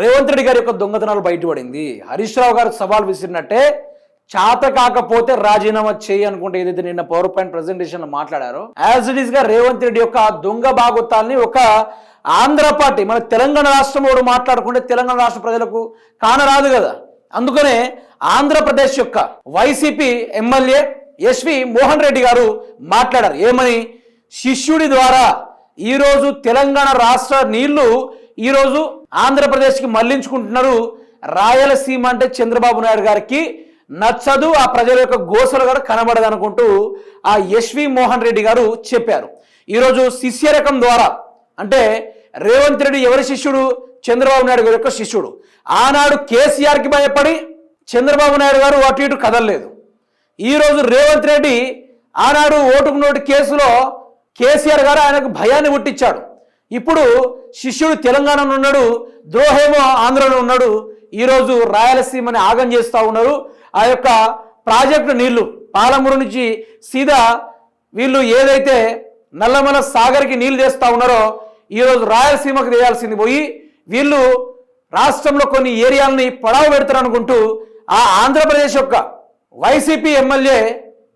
రేవంత్ రెడ్డి గారి యొక్క దొంగతనాలు బయటపడింది. హరీష్ రావు గారికి సవాల్ విసిరినట్టే చాత కాకపోతే రాజీనామా చేయి అనుకుంటే ఏదైతే నిన్న పవర్ పాయింట్ ప్రెజెంటేషన్లో మాట్లాడారో యాజ్ ఇట్ ఈస్గా రేవంత్ రెడ్డి యొక్క దొంగ బాగొత్తాల్ని ఒక ఆంధ్ర పార్టీ మన తెలంగాణ రాష్ట్రం వాడు మాట్లాడుకుంటే తెలంగాణ రాష్ట్ర ప్రజలకు కానరాదు కదా. అందుకనే ఆంధ్రప్రదేశ్ యొక్క YCP MLA SV Mohan Reddy garu మాట్లాడారు. ఏమని? శిష్యుడి ద్వారా ఈరోజు తెలంగాణ రాష్ట్ర నీళ్ళు ఈరోజు ఆంధ్రప్రదేశ్కి మళ్ళించుకుంటున్నారు రాయలసీమ అంటే చంద్రబాబు నాయుడు గారికి నచ్చదు ఆ ప్రజల యొక్క గోసలు కూడా కనబడదు అనుకుంటూ ఆ ఎస్వి మోహన్ రెడ్డి గారు చెప్పారు. ఈరోజు శిష్య రకం ద్వారా అంటే రేవంత్ రెడ్డి ఎవరి శిష్యుడు? చంద్రబాబు నాయుడు గారి యొక్క శిష్యుడు. ఆనాడు కేసీఆర్కి భయపడి చంద్రబాబు నాయుడు గారు అటు ఇటు కదలలేదు. ఈరోజు రేవంత్ రెడ్డి ఆనాడు ఓటుకు నోటు కేసులో కేసీఆర్ గారు ఆయనకు భయాన్ని పుట్టించాడు. ఇప్పుడు శిష్యుడు తెలంగాణలో ఉన్నాడు ద్రోహేమో ఆంధ్రలో ఉన్నాడు ఈరోజు రాయలసీమని ఆగం చేస్తూ ఉన్నారు. ఆ యొక్క ప్రాజెక్టు నీళ్ళు పాలమూరు నుంచి సీదా వీళ్ళు ఏదైతే నల్లమల సాగర్కి నీళ్ళు తెస్తా ఉన్నారో ఈరోజు రాయలసీమకు వేయాల్సింది పోయి వీళ్ళు రాష్ట్రంలో కొన్ని ఏరియాలని పడావు పెడతారు అనుకుంటూ ఆ ఆంధ్రప్రదేశ్ యొక్క YCP MLA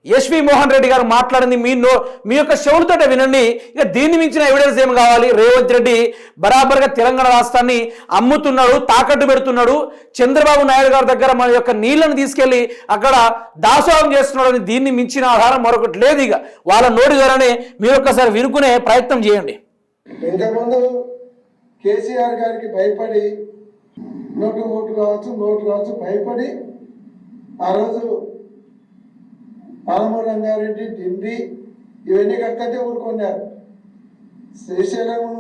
SV Mohan Reddy garu మాట్లాడింది మీ నో మీ యొక్క చెవులతోటే వినండి. ఇక దీన్ని మించిన ఎవిడెన్స్ ఏం కావాలి? రేవంత్ రెడ్డి బరాబర్గా తెలంగాణ రాష్ట్రాన్ని అమ్ముతున్నాడు తాకట్టు పెడుతున్నాడు. చంద్రబాబు నాయుడు గారి దగ్గర మన యొక్క నీళ్ళను తీసుకెళ్ళి అక్కడ దాసోహం చేస్తున్నాడు అని దీన్ని మించిన ఆధారం మరొకటి లేదు ఇక. వాళ్ళ నోటి ద్వారానే మీరు ఒక్కసారి వినుకునే ప్రయత్నం చేయండి. ఇంతకుముందు కేసీఆర్ గారికి భయపడి నోటు ఓటు కావచ్చు నోటు కావచ్చు భయపడి ఆ రోజు పాలమూరు రంగారెడ్డి డిండి ఇవన్నీ కట్టతే ఊరుకున్నారు. శ్రీశైలము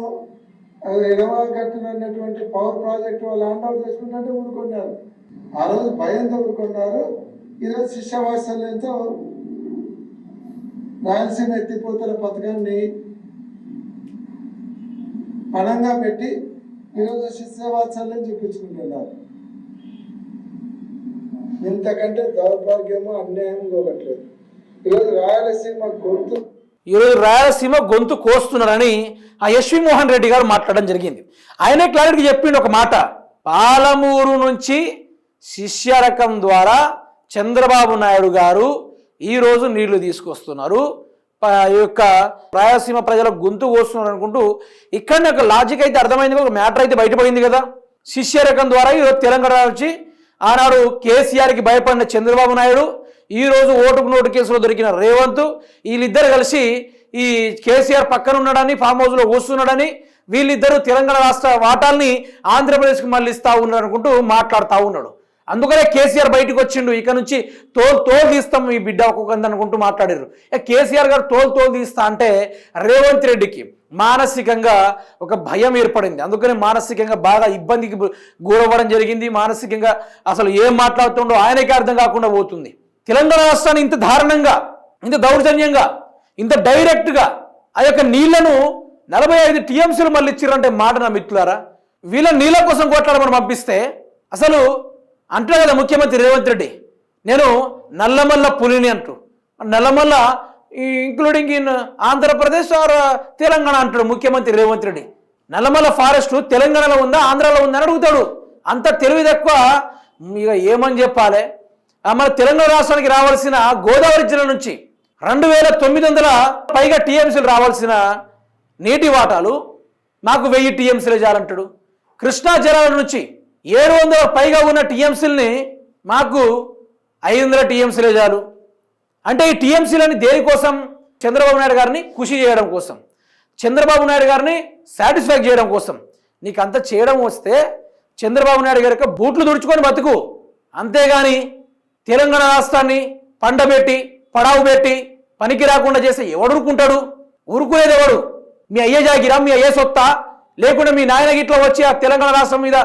ఎడమ కట్టినటువంటి పవర్ ప్రాజెక్ట్ వాళ్ళు అవుట్ చేసుకుంటే ఊరుకున్నారు. ఆ రోజు భయంతో ఊరుకున్నారు. ఈరోజు శిష్యవాత్సల్యంతో రాయలసీమ ఎత్తిపోతల పథకాన్ని పణంగా పెట్టి ఈరోజు శిష్యవాత్సల్యం చూపించుకుంటున్నారు. ఇంతకంటే దౌర్భాగ్యము అన్యాయం ఇంకొకట్లేదు ఈరోజు రాయలసీమ గొంతు. ఈరోజు రాయలసీమ గొంతు కోస్తున్నారని ఆ యశ్వి మోహన్ రెడ్డి గారు మాట్లాడడం జరిగింది. ఆయనే క్లారిటీ చెప్పిండు ఒక మాట. పాలమూరు నుంచి శిష్యరకం ద్వారా చంద్రబాబు నాయుడు గారు ఈరోజు నీళ్ళు తీసుకొస్తున్నారు. ఈ యొక్క రాయలసీమ ప్రజల గొంతు కోస్తున్నారు అనుకుంటూ ఇక్కడ ఒక లాజిక్ అయితే అర్థమైంది ఒక మ్యాటర్ అయితే బయటపడింది కదా. శిష్యరకం ద్వారా ఈరోజు తెలంగాణ నుంచి ఆనాడు కేసీఆర్కి భయపడిన చంద్రబాబు నాయుడు ఈ రోజు ఓటుకు నోటు కేసులో దొరికిన రేవంత్ వీళ్ళిద్దరు కలిసి ఈ కేసీఆర్ పక్కన ఉన్నాడని ఫామ్ హౌస్లో కూస్తున్నాడని వీళ్ళిద్దరూ తెలంగాణ రాష్ట్ర వాటాల్ని ఆంధ్రప్రదేశ్కి మళ్ళీస్తా ఉన్నారు అనుకుంటూ మాట్లాడుతూ ఉన్నాడు. అందుకనే కేసీఆర్ బయటకు వచ్చిండు. ఇక నుంచి తోలు తోలు తీస్తాం ఈ బిడ్డ ఒక్కొక్క అనుకుంటూ మాట్లాడారు. కేసీఆర్ గారు తోలు తోలు తీస్తా అంటే రేవంత్ రెడ్డికి మానసికంగా ఒక భయం ఏర్పడింది. అందుకనే మానసికంగా బాగా ఇబ్బందికి గురవ్వడం జరిగింది. మానసికంగా అసలు ఏం మాట్లాడుతుండో ఆయనకే అర్థం కాకుండా పోతుంది. తెలంగాణ రాష్ట్రాన్ని ఇంత దారుణంగా ఇంత దౌర్జన్యంగా ఇంత డైరెక్ట్గా ఆ యొక్క నీళ్ళను నలభై ఐదు టీఎంసీలు మళ్ళీ ఇచ్చారంటే మాట నా మిత్రులారా? వీళ్ళ నీళ్ళ కోసం కొట్లాడమని పంపిస్తే అసలు అంటాడు కదా ముఖ్యమంత్రి రేవంత్ రెడ్డి. నేను నల్లమల్ల పులిని అంటూ. Nallamala including in Andhra Pradesh or Telangana అంటాడు ముఖ్యమంత్రి రేవంత్ రెడ్డి. నల్లమల్ల ఫారెస్ట్ తెలంగాణలో ఉందా ఆంధ్రాలో ఉందా అని అడుగుతాడు. అంత తెలివి తక్కువ ఇక ఏమని చెప్పాలి? మన తెలంగాణ రాష్ట్రానికి రావాల్సిన గోదావరి జిల్లా నుంచి రెండు వేల తొమ్మిది వందల పైగా టీఎంసీలు రావాల్సిన నీటి వాటాలు మాకు వెయ్యి టీఎంసీలు చేయాలంటాడు కృష్ణా జలాల నుంచి ఏడు వందల పైగా ఉన్న టీఎంసీలని మాకు ఐదు వందల టీఎంసీలు చాలు అంటే ఈ టీఎంసీలని దేనికోసం? చంద్రబాబు నాయుడు గారిని ఖుషి చేయడం కోసం. చంద్రబాబు నాయుడు గారిని సాటిస్ఫై చేయడం కోసం. నీకు అంత చేయడం వస్తే చంద్రబాబు నాయుడు గారి యొక్క బూట్లు తుడుచుకొని బతుకు. అంతేగాని తెలంగాణ రాష్ట్రాన్ని పండబెట్టి పడావు పెట్టి పనికి రాకుండా చేసి ఎవడు ఊరుకుంటాడు? ఊరుకునేది ఎవడు? మీ అయ్యే జాగిరా మీ అయ్యే సొత్తా? లేకుంటే మీ నాయన గిట్లో వచ్చి ఆ తెలంగాణ రాష్ట్రం మీద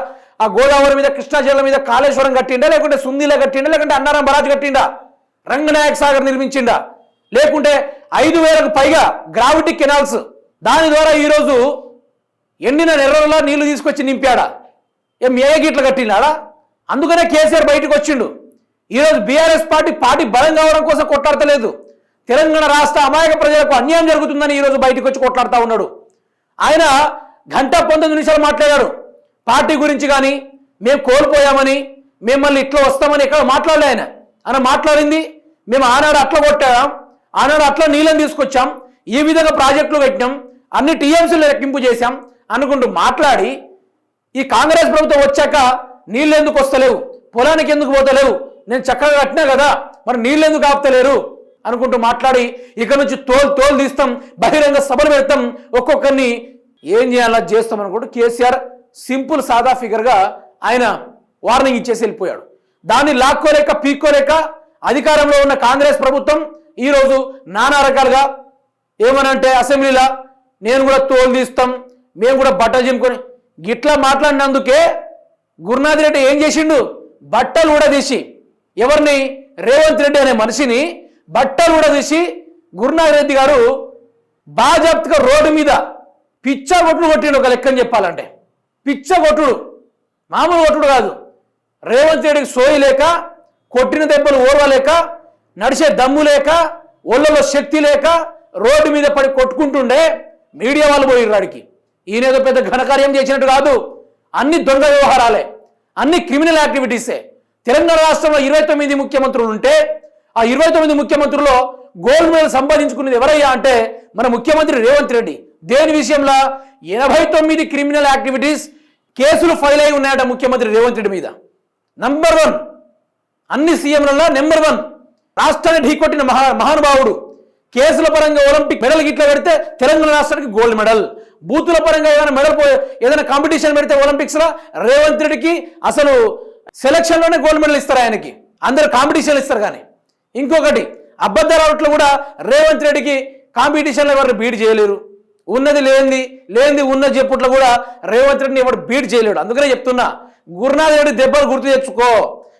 ఆ గోదావరి మీద కృష్ణా జిల్లా మీద కాళేశ్వరం కట్టిండా? లేకుంటే సుందీలా కట్టిండా? లేకుంటే అన్నారం బరాజ్ కట్టిండా? రంగనాయక సాగర్ నిర్మించిండా? లేకుంటే ఐదు వేలకు పైగా గ్రావిటీ కెనాల్స్ దాని ద్వారా ఈరోజు ఎండిన నెలల్లో నీళ్ళు తీసుకొచ్చి నింపాడా? ఏం ఏ గిట్ల కట్టినాడా అందుకనే కేసీఆర్ బయటకు వచ్చిండు. ఈరోజు బీఆర్ఎస్ పార్టీ పార్టీ బలం కావడం కోసం కొట్లాడతలేదు. తెలంగాణ రాష్ట్ర అమాయక ప్రజలకు అన్యాయం జరుగుతుందని ఈరోజు బయటకు వచ్చి కొట్లాడుతూ ఉన్నాడు. ఆయన గంట పంతొమ్మిది నిమిషాలు మాట్లాడాడు. పార్టీ గురించి కానీ మేము కోల్పోయామని మేము మళ్ళీ ఇట్లా వస్తామని ఎక్కడ మాట్లాడలే ఆయన. ఆయన మాట్లాడింది మేము ఆనాడు అట్లా కొట్టాం ఆనాడు అట్లా నీళ్ళని తీసుకొచ్చాం ఈ విధంగా ప్రాజెక్టులు పెట్టినాం అన్ని టీఎంసీలు లెక్కింపు చేశాం అనుకుంటూ మాట్లాడి ఈ కాంగ్రెస్ ప్రభుత్వం వచ్చాక నీళ్ళు ఎందుకు వస్తలేవు పొలానికి ఎందుకు పోతలేవు నేను చక్కగా కట్టినా కదా మరి నీళ్ళు ఎందుకు ఆపుతలేరు? అనుకుంటూ మాట్లాడి ఇక నుంచి తోలు తోలు తీస్తాం బహిరంగ సభలు పెడతాం. ఒక్కొక్కరిని ఏం చేయాలో చేస్తాం అనుకుంటూ కేసీఆర్ సింపుల్ సాదా ఫిగర్గా ఆయన వార్నింగ్ ఇచ్చేసి వెళ్ళిపోయాడు. దాన్ని లాక్కోలేక పీక్కోలేక అధికారంలో ఉన్న కాంగ్రెస్ ప్రభుత్వం ఈరోజు నానా రకాలుగా ఏమనంటే అసెంబ్లీలో నేను కూడా తోలు తీస్తాం మేము కూడా బట్టలు చింపుకొని గిట్లా మాట్లాడినందుకే గురునాథ్ రెడ్డి ఏం చేసిండు? బట్టలు కూడా తీసి ఎవరిని? రేవంత్ రెడ్డి అనే మనిషిని బట్టలు కూడా తీసి గురునాథ్ రెడ్డి గారు బాజాప్తిగా రోడ్డు మీద పిచ్చ కొట్టుడు కొట్టిండు ఒక లెక్కని చెప్పాలంటే. పిచ్చ కొట్టుడు. మామూలు కొట్టుడు కాదు. రేవంత్ రెడ్డికి సోయి లేక కొట్టిన దెబ్బలు ఓర్వలేక నడిచే దమ్ము లేక ఒళ్ళలో శక్తి లేక రోడ్డు మీద పడి కొట్టుకుంటుండే మీడియా వాళ్ళు పోయి రాడికి ఈయనేదో పెద్ద ఘనకార్యం చేసినట్టు కాదు. అన్ని దొంగ వ్యవహారాలే. అన్ని క్రిమినల్ యాక్టివిటీసే. తెలంగాణ రాష్ట్రంలో ఇరవై తొమ్మిది ముఖ్యమంత్రులు ఉంటే ఆ ఇరవై తొమ్మిది ముఖ్యమంత్రుల్లో గోల్డ్ మెడల్ సంపాదించుకున్నది ఎవరయ్యా అంటే మన ముఖ్యమంత్రి రేవంత్ రెడ్డి. దేని విషయంలో? ఎనభై తొమ్మిది క్రిమినల్ యాక్టివిటీస్ కేసులు ఫైల్ అయి ఉన్నాయట ముఖ్యమంత్రి రేవంత్ రెడ్డి మీద. నంబర్ వన్ అన్ని సీఎంలలో నెంబర్ వన్ రాష్ట్రాన్ని ఢీకొట్టిన మహా మహానుభావుడు. కేసుల పరంగా ఒలింపిక్ మెడల్ గిట్లా పెడితే తెలంగాణ రాష్ట్రానికి గోల్డ్ మెడల్. బూతుల పరంగా ఏదైనా మెడల్ ఏదైనా కాంపిటీషన్ పెడితే ఒలింపిక్స్లో రేవంత్ రెడ్డికి అసలు సెలక్షన్లోనే గోల్డ్ మెడల్ ఇస్తారు ఆయనకి. అందరు కాంపిటీషన్ ఇస్తారు కానీ. ఇంకొకటి అబద్ధాలు కూడా రేవంత్ రెడ్డికి కాంపిటీషన్లో ఎవరు బీట్ చేయలేరు. ఉన్నది లేనిది లేనిది ఉన్నది చెప్పుట్లో కూడా రేవంత్ రెడ్డిని ఎవరు బీట్ చేయలేడు. అందుకనే చెప్తున్నా గురునాథ్ రెడ్డి దెబ్బలు గుర్తు తెచ్చుకో.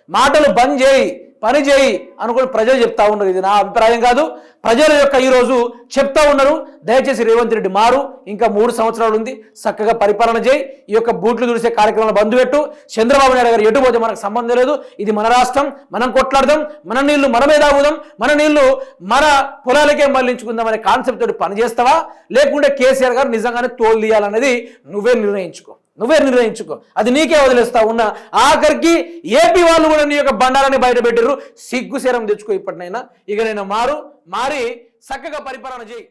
మాటలు బంద్ చేయి. పని చేయి అనుకుని ప్రజలు చెప్తా ఉన్నారు. ఇది నా అభిప్రాయం కాదు. ప్రజల యొక్క ఈరోజు చెప్తా ఉన్నారు. దయచేసి రేవంత్ రెడ్డి మారు. ఇంకా మూడు సంవత్సరాలు ఉంది. చక్కగా పరిపాలన చేయి. ఈ యొక్క బూట్లు తుడిసే కార్యక్రమాలు బంధు పెట్టు. చంద్రబాబు నాయుడు గారు ఎటు పోతే మనకు సంబంధం లేదు. ఇది మన రాష్ట్రం. మనం కొట్లాడదాం. మన నీళ్ళు మనమే తాగుదాం మన నీళ్ళు మన పొలాలకే మళ్ళించుకుందాం అనే కాన్సెప్ట్ తోటి పనిచేస్తావా? లేకుంటే కేసీఆర్ గారు నిజంగానే తోలు తీయాలనేది నువ్వే నిర్ణయించుకో. నువ్వే నిర్ణయించుకో. అది నీకే వదిలేస్తా ఉన్నా. ఆఖరికి ఏపీ వాళ్ళు కూడా నీ యొక్క బండారాన్ని బయట పెట్టారు సిగ్గు శరం తెచ్చుకో ఇప్పటినైనా. ఇక నేను మారు మారి చక్కగా పరిపాలన చేయి.